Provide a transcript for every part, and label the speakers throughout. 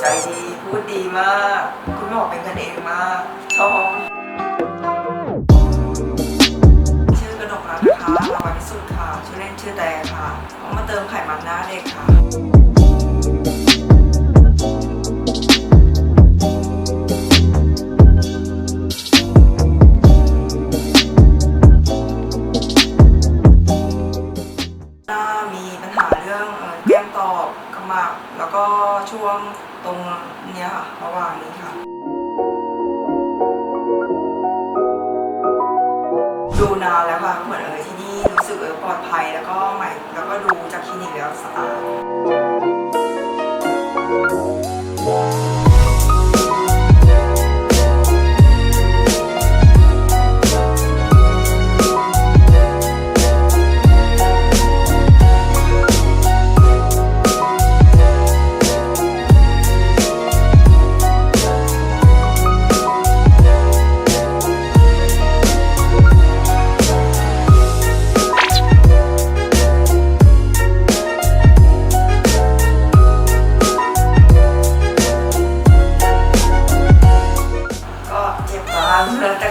Speaker 1: ใจดี พูดดีมาก คุณหมอเป็นกันเองมากชอบชื่อกระดกรักนะคะรางวัลพิสุทธิ์ค่ะ ชื่อเล่นชื่อแต่ค่ะเอามาเติมไขมันหน้าเด็กค่ะหน้ามีปัญหาเรื่องแก้มตอบกระหมักแล้วก็ช่วง ตรงเนี้ยค่ะระหว่างนี้ค่ะ ดูนานแล้วค่ะเหมือนเออที่นี่รู้สึกเออปลอดภัยแล้วก็ใหม่แล้วก็ดูจากคลินิกแล้วสะอาด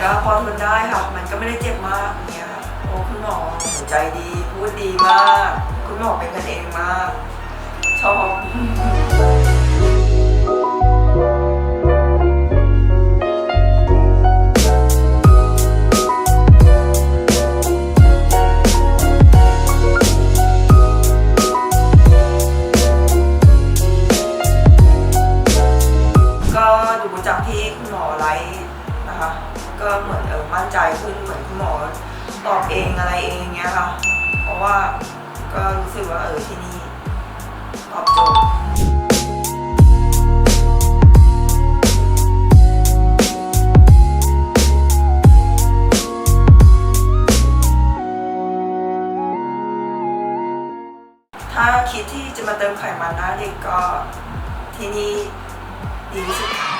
Speaker 1: ก็พอทนได้ค่ะ มันก็ไม่ได้เจ็บมากอย่างเงี้ยค่ะโอ้คุณหมอใจดีพูดดีมาก คุณหมอเป็นกันเองมาก ชอบก็ดูจากที่คุณหมอไลฟ์นะคะ ก็เหมือนเออมั่นใจขึ้นเหมือนคุณหมอตอบเองอะไรเองเงี้ยค่ะ เพราะว่าก็รู้สึกว่าเออที่นี่ตอบโจทย์ถ้าคิดที่จะมาเติมไขมันหน้าเด็กก็ที่นี่ดีที่สุด